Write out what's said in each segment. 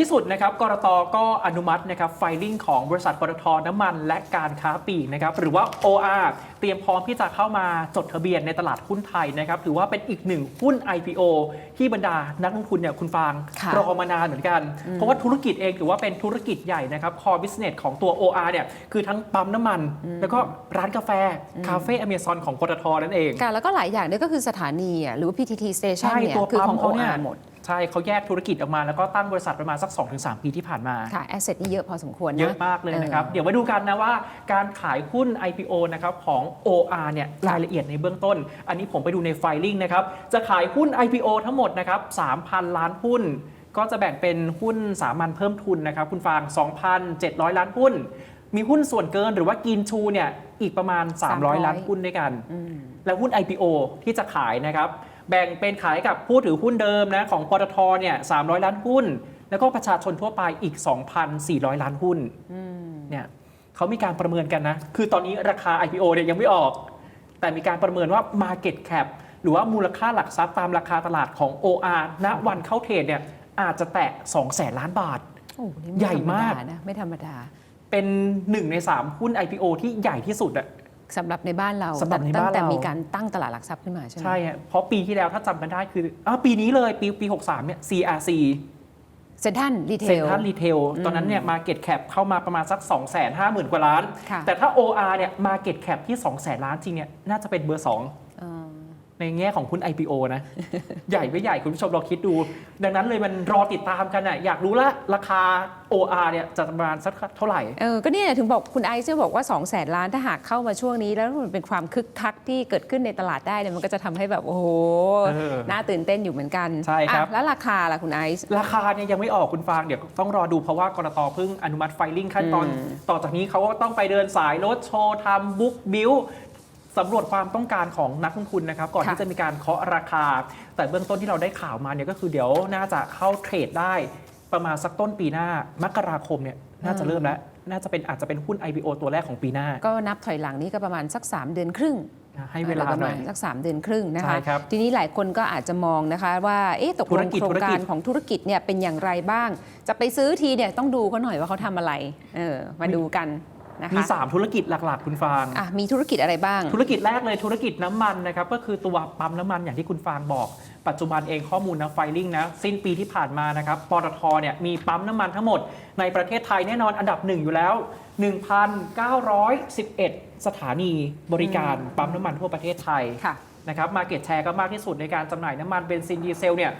ที่สุดนะครับกรตก็อนุมัตินะครับไฟลิ่งของบริษัทปตทน้ำมันและการค้าปลีกนะครับหรือว่า OR เตรียมพร้อมที่จะเข้ามาจดทะเบียนในตลาดหุ้นไทยนะครับถือว่าเป็นอีกหนึ่งหุ้น IPO ที่บรรดานักลงทุนเนี่ยคุณฟางค่ะรอมานานเหมือนกัน เพราะว่าธุรกิจเองถือว่าเป็นธุรกิจใหญ่นะครับ core business ของตัว OR เนี่ยคือทั้งปั๊มน้ำมัน แล้วก็ร้านกาแฟ คาเฟ่อเมซอนของปตทนั่นเองค่ะแล้วก็หลายอย่างเนี่ยก็คือสถานีอะหรือว่า PTT station ใช่เนี่ยตัวคือปั๊ขมองเขาเนี่ย OR หมด ใช่เขาแยกธุรกิจออกมาแล้วก็ตั้งบริษัทประมาณสัก 2-3 ปีที่ผ่านมา ค่ะแอสเซทนี่เยอะพอสมควรนะ เยอะมากเลยนะครับ เดี๋ยวมาดูกันนะว่าการขายหุ้น IPO นะครับของ OR เนี่ยรายละเอียดในเบื้องต้น อันนี้ผมไปดูในไฟลิ่งนะครับ จะขายหุ้น IPO ทั้งหมดนะครับ3,000 ล้านหุ้น ก็จะแบ่งเป็นหุ้นสามัญเพิ่มทุนนะครับคุณฟาง 2,700 ล้านหุ้น มีหุ้นส่วนเกินหรือว่ากินชูเนี่ยอีกประมาณ 300 300 ล้านหุ้นด้วยกันอืมและหุ้น IPO ที่จะขายนะครับ แบ่งเป็นขายกับผู้ถือหุ้นเดิมนะของปตทเนี่ย300 ล้านหุ้น แล้วก็ประชาชนทั่วไปอีก 2,400 ล้านหุ้นเนี่ยเขามีการประเมินกันนะ คือตอนนี้ราคา IPO เนี่ยยังไม่ออก แต่มีการประเมินว่า Market Cap หรือว่ามูลค่าหลักทรัพย์ตามราคาตลาดของ OR ณวันเข้าเทรดเนี่ยอาจจะแตะ2แสนล้านบาทโอ้นี่ใหญ่ไธรรมากดนะไม่ธรรมดา เป็น1ใน 3 หุ้น IPO ที่ใหญ่ที่สุดอะ สำหรับในบ้านเราสำหรับในตั้งบ้านแต่เรามีมีการตั้งตลาดหลักทรัพย์ขึ้นมาใช่ไหมใช่ฮะเพราะปีที่แล้วถ้าจำกันได้คืออ้าวปีนี้เลยปีปี 63เนี่ย CRC เซ็นทรัลรีเทเซ็นลทรัลรีเทลตอนนั้นเนี่ย Market Cap เข้ามาประมาณสัก 2 5 0 0 0 0 กว่าล้านค่ะแต่ถ้า OR เนี่ย Market Cap ที่2 0 0 0 0 ล้านจริงเนี่ยน่าจะเป็นเบอร์2เออ ในแง่ของหุ้น IPO นะ ใหญ่ไม่ใหญ่คุณผู้ชมลองคิดดู ดังนั้นเลยมันรอติดตามกันอะอยากรู้ละราคา OR เนี่ยจะประมาณสักเท่าไหร่เออก็เนี่ยถึงบอกคุณไอซ์จะบอกว่า 2 0 0แสนล้านถ้าหากเข้ามาช่วงนี้ แล้วมันเป็นความคึกคักที่เกิดขึ้นในตลาดได้เนี่ยมันก็จะทำให้แบบโอ้โหเออน่าตื่นเต้นอยู่เหมือนกันใช่ครับอะแล้วราคาล่ะคุณไอซ์ราคาเนี่ยยังไม่ออกคุณฟางเดี๋ยวต้องรอดูเพราะว่ากรตเพิ่งอนุมัติไฟลิ่งขั้นตอนอืมต่อจากนี้เขาก็ต้องไปเดินสายรถโชว์ทำบุ๊กบิว สำรวจความต้องการของนักลงทุนนะครับ ก่อนที่จะมีการเคาะราคา แต่เบื้องต้นที่เราได้ข่าวมาเนี่ยก็คือเดี๋ยวน่าจะเข้าเทรดได้ประมาณสักต้นปีหน้ามกราคมเนี่ยน่าจะเริ่มแล้ว น่าจะเป็นอาจจะเป็นหุ้น IPO ตัวแรกของปีหน้า ก็นับถอยหลังนี่ก็ประมาณสัก 3 เดือนครึ่งให้เวลาประหน่มาอณยสัก 3 เดือนครึ่งนะใช่คะครับทีนี้หลายคนก็อาจจะมองนะคะว่าเอ๊ะตกธุลรงกิจโครงธุรกากิรจของธุรกิจเนี่ยเป็นอย่างไรบ้าง จะไปซื้อทีเนี่ยต้องดูเขาหน่อยว่าเขาทำอะไรเออมาดูกัน นะคะมี 3 ธุรกิจหลักๆ คุณฟางอะมีธุรกิจอะไรบ้าง ธุรกิจแรกเลยธุรกิจน้ำมันนะครับก็คือตัวปั๊มน้ำมันอย่างที่คุณฟางบอก ปัจจุบันเองข้อมูลนะไฟลิ่งนะสิ้นปีที่ผ่านมานะครับปตทเนี่ยมีปั๊มน้ำมันทั้งหมด ในประเทศไทยแน่นอนอันดับหนึ่งอยู่แล้ว 1,911 สถานีบริการปั๊มน้ำมันทั่วประเทศไทยค่ะ นะครับมาเก็ตแชร์ก็มากที่สุดในการจำหน่ายน้ำมันเบนซินดีเซลเนี่ย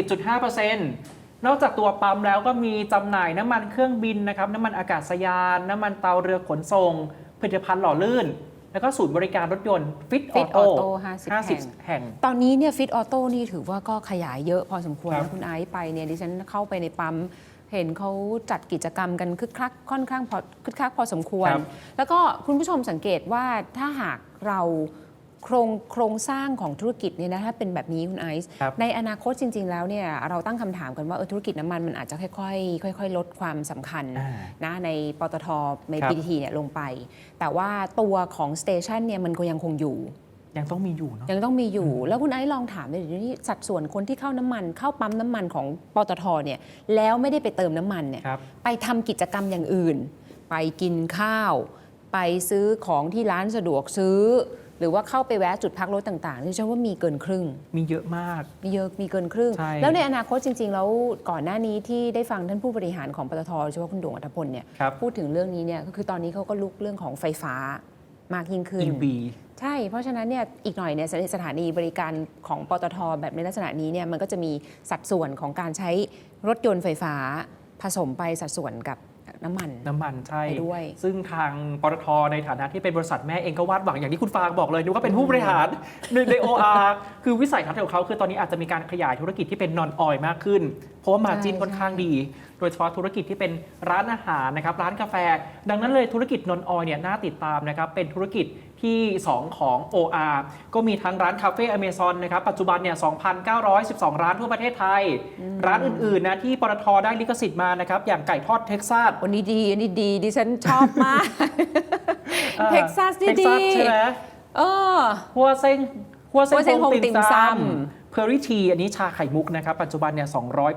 40.5% นอกจากตัวปั๊มแล้วก็มีจำหน่ายน้ำมันเครื่องบินนะครับน้ำมันอากาศยาน น้ำมันเตาเรือขนส่ง ผลิตภัณฑ์หล่อลื่น แล้วก็ศูนย์บริการรถยนต์ฟิตออ Fit โต้ Auto 50 50แห่ง ตอนนี้เนี่ยฟิตออโต้นี่ถือว่าก็ขยายเยอะพอสมควรครับนะคุณไอซ์ไปเนี่ยดิฉันเข้าไปในปั๊มเห็นเขาจัดกิจกรรมกันคึกคักค่อนข้างพอคึกคักพอสมควรครับแล้วก็คุณผู้ชมสังเกตว่าถ้าหากเรา โครงโครงสร้างของธุรกิจเนี่ยนะถ้าเป็นแบบนี้คุณไอซ์ครับในอนาคตจริง ๆ แล้วเนี่ยเราตั้งคำถามกันว่าเออธุรกิจน้ำมันมันอาจจะค่อยๆค่อย ๆ ลดความสำคัญอ่านะในปตทในครับ PTT เนี่ยลงไป แต่ว่าตัวของสเตชันเนี่ยมันก็ยังคงอยู่ยังต้องมีอยู่เนาะยังต้องมีอยู่ แล้วคุณไอซ์ลองถามเลยเดี๋ยวนี้สัดส่วนคนที่เข้าน้ำมัน เข้าปั๊มน้ำมันของปตทเนี่ยแล้วไม่ได้ไปเติมน้ำมันเนี่ยครับไปทำกิจกรรมอย่างอื่น ไปกินข้าว ไปซื้อของที่ร้านสะดวกซื้อ หรือว่าเข้าไปแวะจุดพักรถต่างๆนี่ฉันว่ามีเกินครึ่ง มีเยอะมาก มีเยอะมีเกินครึ่ง ใช่ แล้วในอนาคตจริง ๆ แล้วก่อนหน้านี้ที่ได้ฟังท่านผู้บริหารของปตทโดยเฉพาะคุณดวงอัธพลเนี่ยครับ พูดถึงเรื่องนี้เนี่ยก็คือตอนนี้เขาก็ลุกเรื่องของไฟฟ้ามากยิ่งขึ้น EV ใช่ เพราะฉะนั้นเนี่ยอีกหน่อยเนี่ยสถานีบริการของปตทแบบในลักษณะนี้เนี่ยมันก็จะมีสัดส่วนของการใช้รถยนต์ไฟฟ้าผสมไปสัดส่วนกับ น้ำมัน น้ำมันใช่ไปด้วย ซึ่งทางปตทในฐานะที่เป็นบริษัทแม่เองก็วาดหวังอย่างที่คุณฟางบอกเลยนึกว่าเป็นผู้บริหารในใน OR คือวิสัยทัศน์ของเขาคือตอนนี้อาจจะมีการขยายธุรกิจที่เป็นนอนออยมากขึ้น เพราะว่ามาจินใช่ค่อนข้างดี โดยเฉพาะธุรกิจที่เป็นร้านอาหารนะครับร้านกาแฟ ดังนั้นเลยธุรกิจนอนออยเนี่ยน่าติดตามนะครับเป็นธุรกิจ ที่ 2 ของ OR ก็มีทั้งร้านคาเฟ่อเมซอนนะครับ ปัจจุบันเนี่ย 2,912 ร้านทั่วประเทศไทย ร้านอื่น ๆ นะ ที่ปตทได้ลิขสิทธิ์มานะครับ อย่างไก่ทอดเท็กซัสวันนี้ดี อันนี้ดี ดิฉันชอบมากเท็กซัสนี่เท็กซัสดีใช่ไหมเออหัวเซ็งหัวเซ็งหัวเซ็งโฮงโฮงติ่ติ่มมซำซำเพอร์ y ทีอันนี้ชาไข่มุกนะครับ ปัจจุบันเนี่ย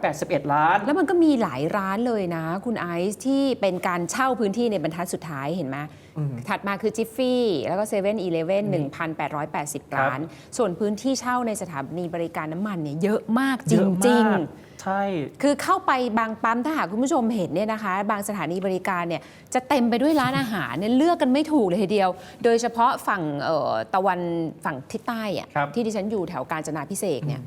281 ล้าน แล้วมันก็มีหลายร้านเลยนะ คุณไอซ์ที่เป็นการเช่าพื้นที่ในบรรทัดสุดท้ายเห็นไหมอืม ถัดมาคือจิฟฟี่แล้วก็เซเว่นอีเลฟเว่นอืหนึ่มงพันแปดร้อยแปดสิบครับล้าน ส่วนพื้นที่เช่าในสถานีบริการน้ำมันเนี่ยเยอะมากจเยอะริงมากใช่ๆคือเข้าไปบางปั๊มถ้าหากคุณผู้ชมเห็นเนี่ยนะคะ บางสถานีบริการเนี่ยจะเต็มไปด้วยร้านอาหารเนี่ยเลือกกันไม่ถูกเลยทีเดียว โดยเฉพาะฝั่งเอ่อตะวันฝั่งทิศใต้อะครับที่ดิฉันอยู่แถวกาญจนาพิเศษกเนี่ย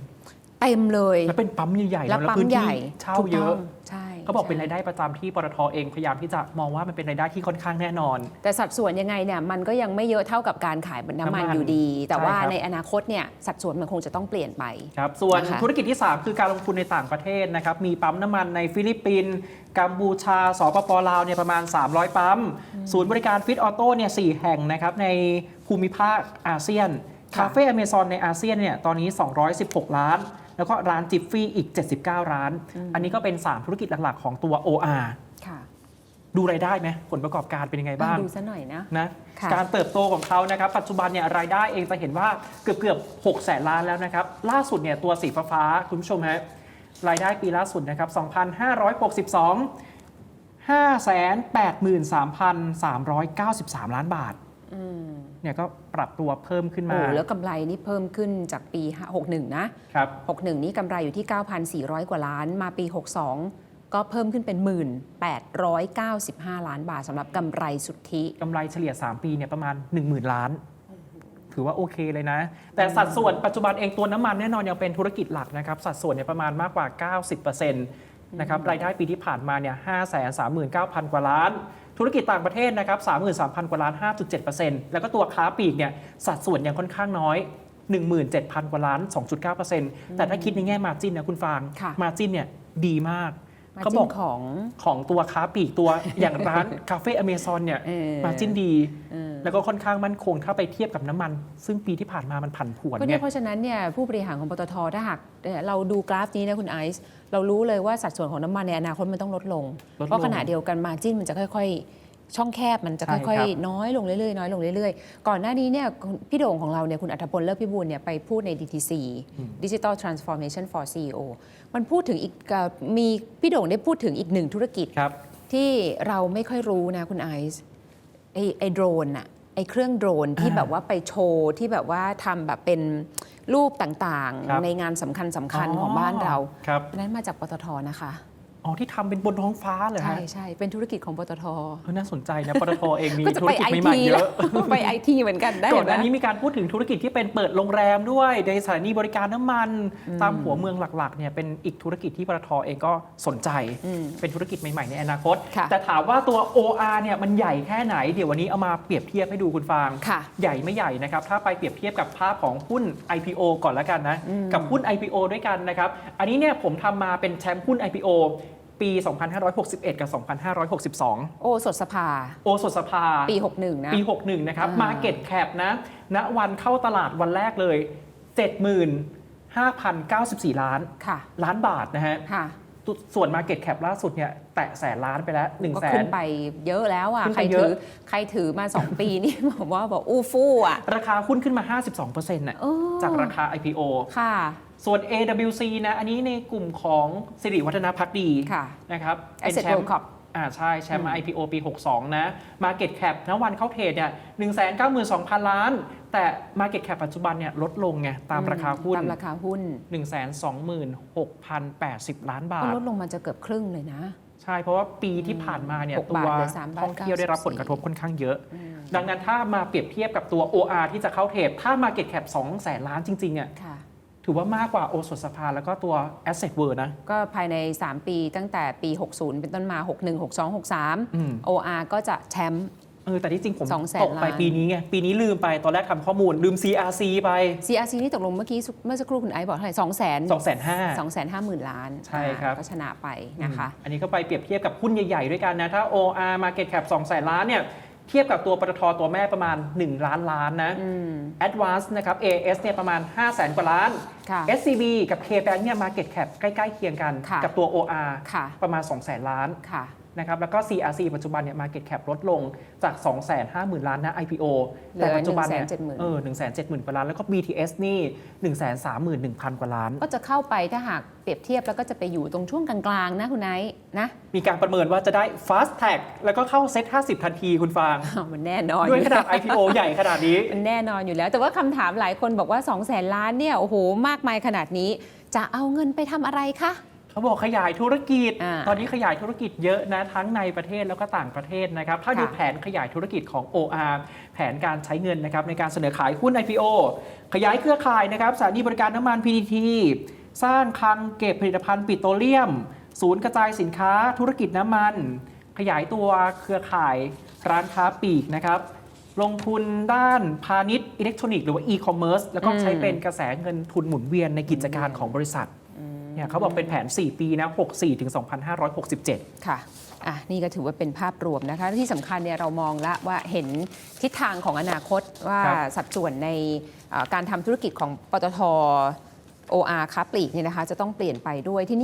เต็มเลย แล้วเป็นปั๊มใหญ่ๆแล้วนะปั๊มพื้นใหที่ญ่เช่าถูกเยต้อะงใช่ เขาบอกเป็นใช่รายได้ประจำที่ปตทเองพยายามที่จะมองว่ามันเป็นรายได้ที่ค่อนข้างแน่นอน แต่สัดส่วนยังไงเนี่ยมันก็ยังไม่เยอะเท่ากับการขายน้ำมันน้ำมันอยู่ดี แต่ว่าใช่ครับในอนาคตเนี่ยสัดส่วนมันคงจะต้องเปลี่ยนไปครับส่วนนะคะธุรกิจที่ 3 คือการลงทุนในต่างประเทศนะครับมีปั๊มน้ำมันในฟิลิปปินส์กัมพูชาสปปลาวเนี่ยประมาณ 300 ปั๊ม ศูนย์บริการฟิตออโต้เนี่ยสแห่งนะครับในภูมิภาคอาเซียนค่ะคาเฟ่อเมซอนในอาเซียนเนี่ยตอนนี้ 216 ล้าน แล้วก็ร้านจิฟฟี่อีก 79 ร้าน อันนี้ก็เป็น 3 ธุรกิจหลักๆ ของตัว OR ค่ะดูรายได้ไหมผลประกอบการเป็นยังไงบ้างดูซะหน่อยนะนะค่ะการเติบโตของเขานะครับ ปัจจุบันเนี่ยรายได้เองจะเห็นว่าเกือบเกือบ6แสนล้านแล้วนะครับ ล่าสุดเนี่ยตัวสีฟ้าๆคุณผู้ชมฮะรายได้ปีล่าสุดนะครับ 2,562 583,393 ล้านบาท เนี่ยก็ปรับตัวเพิ่มขึ้นโอ้มาแล้วกำไรนี่เพิ่มขึ้นจากปี 61 นะครับ 61 นี้กำไรอยู่ที่ 9,400 กว่าล้าน มาปี 62 ก็เพิ่มขึ้นเป็น 1,895 ล้านบาทสำหรับกำไรสุทธิกำไรเฉลี่ย 3 ปีเนี่ยประมาณ 10,000 ล้าน ถือว่าโอเคเลยนะ แต่สัดส่วนปัจจุบันเองตัวน้ำมันแน่นอนยังเป็นธุรกิจหลักนะครับ สัดส่วนเนี่ยประมาณมากกว่า 90%นะครับรายได้ปีที่ผ่านมาเนี่ย539,000 กว่าล้าน ธุรกิจต่างประเทศนะครับ33,000 กว่าล้าน 5.7%แล้วก็ตัวค้าปลีกเนี่ยสัดส่วนยังค่อนข้างน้อย 17,000 กว่าล้าน 2.9%แต่ถ้าคิดในแง่มาจินนะคุณฟางค่ะมาจินเนี่ยดีมากมา เขาจิ้บอกนของของตัวค้าปลีกตัวอย่างร้านคาเฟ่อเมซอนเนี่ยเออมาจิ้นดีเออแล้วก็ค่อนข้างมั่นคงถ้าไปเทียบกับน้ำมัน ซึ่งปีที่ผ่านมามันผันผวนก็ไงเนี่ยเพราะฉะนั้นเนี่ยผู้บริหารของปตทถ้าหากเอ่อเราดูกราฟนี้นะคุณไอซ์เรารู้เลยว่าสัดส่วนของน้ำมันในอนาคตมันต้องลดลงลดลง เพราะขณะเดียวกันมาจิ้นมันจะค่อย ๆ ช่องแคบมันจะใช่ค่อย ครับ ๆ น้อยลงเรื่อยๆน้อยลงเรื่อยๆ ก่อนหน้านี้เนี่ยคุณพี่โด่งของเราเนี่ยคุณอัธพลเลิกพิบูลเนี่ยไปพูดใน DTC Digital Transformation for CEO มันพูดถึงอีกเอ่อมีพี่โด่งได้พูดถึงอีกหนึ่งธุรกิจ ครับ ที่เราไม่ค่อยรู้นะคุณไอซ์ไอไอโดรนอะไอเครื่องโดรนที่อ่าแบบว่าไปโชว์ที่แบบว่าทำแบบเป็นรูปต่างครับ ๆ ในงานสำคัญสำคัญของบ้านเราครับ อันนั้นมาจากปตทนะคะ อ๋อที่ทำเป็นบนท้องฟ้าเหรอใช่ฮะใช่เป็นธุรกิจของปตท เออน่าสนใจนะปตทเองมีก็จะธุไปรกิจไอใหม่ทีๆเยแล้วอะ ไปไอทีเหมือนกันได้ก่อนหน้าเห็นี้ไหมมีการพูดถึงธุรกิจที่เป็นเปิดโรงแรมด้วย ในสถานีบริการน้ำมัน ตามหัวเมืองหลักๆเนี่ยเป็นอีกธุรกิจที่ปตทเองก็สนใจเป็นธุรกิจใหม่ๆในอนาคต ค่ะ แต่ถามว่าตัว OR เนี่ยมันใหญ่แค่ไหน เดี๋ยววันนี้เอามาเปรียบเทียบให้ดูคุณฟาง ค่ะ ใหญ่ไม่ใหญ่นะครับ ถ้าไปเปรียบเทียบกับภาพของหุ้น IPO ก่อนแล้วกันนะ กับหุ้น IPO ด้วยกันนะครับ อันนี้เนี่ยผมทำมาเป็นแชมป์หุ้น IPO ปี 2561 กับ 2562 โอสถสภา โอสถสภา ปี 61 นะ ปี 61 นะครับ อ่า Market Cap นะ ณ วันเข้าตลาดวันแรกเลย 75,094 ล้าน ค่ะ ล้านบาทนะฮะ ค่ะส่วน Market Cap ล่าสุดเนี่ย แตะแสนล้านไปแล้ว1ก็แสขึ้น นไปเยอะแล้วอะ ขึ้นใคไปรเยถือะ อ ใครถือมา 2 ปีนี่ผมว่าบอกอู้ฟู่อะราคาหุ้นขึ้นมา 52%น่ะเออจากราคา IPO ค่ะ ส่วน AWC นะอันนี้ในกลุ่มของสิริวัฒนพักดีค่ะนะครับ Asset แชม World ป์ Corp อ่าใช่แชมป์มา IPO ปี 62 นะ Market Cap ณวันเข้าเทรดเนี่ย192,000 ล้าน แต่ Market Cap ปัจจุบันเนี่ยลดลงไงตามราคาหุ้น ตามราคาหุ้น 126,080 ล้านบาก็ทลดลงมาจะเกือบครึ่งเลยนะ ใช่ เพราะว่าปีที่ผ่านมาเนี่ยหกตัวบาทเหลือสามบาทท่องเที่ยวได้รับผลกระทบ94ค่อนข้างเยอะ ดังนั้นถ้ามาเปรียบเทียบกับตัว OR ที่จะเข้าเทรดถ้า Market Cap 2แสนล้านจริงๆอะค่ะ ถือว่ามากกว่าโอสถสภาแล้วก็ตัว Asset World นะ ก็ภายใน 3 ปีตั้งแต่ปี 60 เป็นต้นมา 61 62 อืม 63 OR ก็จะแชมป์ เออแต่ที่จริงผมสองแสนตกไปล้าน ปีนี้ไง ปีนี้ลืมไปตอนแรกทำข้อมูลลืม CRC ไป CRC นี่ตกลงเมื่อกี้เมื่อสักครู่คุณไอซ์บอกเท่าไหร่2 0 0 0 0 2 5 0 0 0 2 5 0 0 0 0 ล้านใช่ครับ อ่าก็ชนะไปนะคะอันนี้ก็ไปเปรียบเทียบกับหุ้นใหญ่ ๆ ด้วยกันนะ ถ้า OR Market Cap 2แสนล้านเนี่ยเทียบกับตัวปตทตัวแม่ประมาณ 1 ล้านล้านนะ Advance นะครับ AS เนี่ยประมาณ 5 0 0แสนกว่าล้านค่ะ SCB กับ KBank เนี่ย Market Cap ใกล้ ๆ เคียงกันค่ะกับตัว OR ค่ะประมาณ 2 0 0แสนล้านค่ะ นะครับแล้วก็ CRC ปัจจุบันเนี่ย market cap ลดลงจาก 250,000 ล้านนะ IPO เหลือแต่ปัจจุบันเนี่ย170,000เออ170,000กว่าล้าน แล้วก็ BTS นี่ 131,000 กว่าล้าน ก็จะเข้าไปถ้าหากเปรียบเทียบแล้วก็จะไปอยู่ตรงช่วงกลางๆ นะคุณไนท์นะ มีการประเมินว่าจะได้ fast tag แล้วก็เข้าเซ็ต50 ทันทีคุณฟางอ้าวมันแน่นอน ด้วยขนาด IPO ใหญ่ขนาดนี้ มันแน่นอนอยู่แล้ว แต่ว่าคำถามหลายคนบอกว่า 2 0 0แสนล้านเนี่ยโอ้โหมากมายขนาดนี้ จะเอาเงินไปทำอะไรคะ เขาบอกขยายธุรกิจ อ่าตอนนี้ขยายธุรกิจเยอะนะทั้งในประเทศแล้วก็ต่างประเทศนะครับ ถ้าค่ะ ดูแผนขยายธุรกิจของ OR แผนการใช้เงินนะครับในการเสนอขายหุ้น IPO ขยายเครือข่ายนะครับสถานีบริการน้ำมัน PTT สร้างคลังเก็บผลิตภัณฑ์ปิโตรเลียม ศูนย์กระจายสินค้าธุรกิจน้ำมัน ขยายตัวเครือข่ายร้านค้าปลีกนะครับ ลงทุนด้านพาณิชย์อิเล็กทรอนิกส์หรือว่า e-commerce แล้วก็ใช้เป็นกระแสเงินทุนหมุนเวียนในกิจการของบริษัท เนี่ยเขาบอกเป็นแผน 4 ปีนะ 64 ถึง 2567 ค่ะอะนี่ก็ถือว่าเป็นภาพรวมนะคะที่สำคัญเนี่ยเรามองละว่าเห็นทิศทางของอนาคตว่าครับ สัดส่วนในเอ่อการทำธุรกิจของปตท OR ค้าปลีกเนี่ยนะคะจะต้องเปลี่ยนไปด้วยที่นี่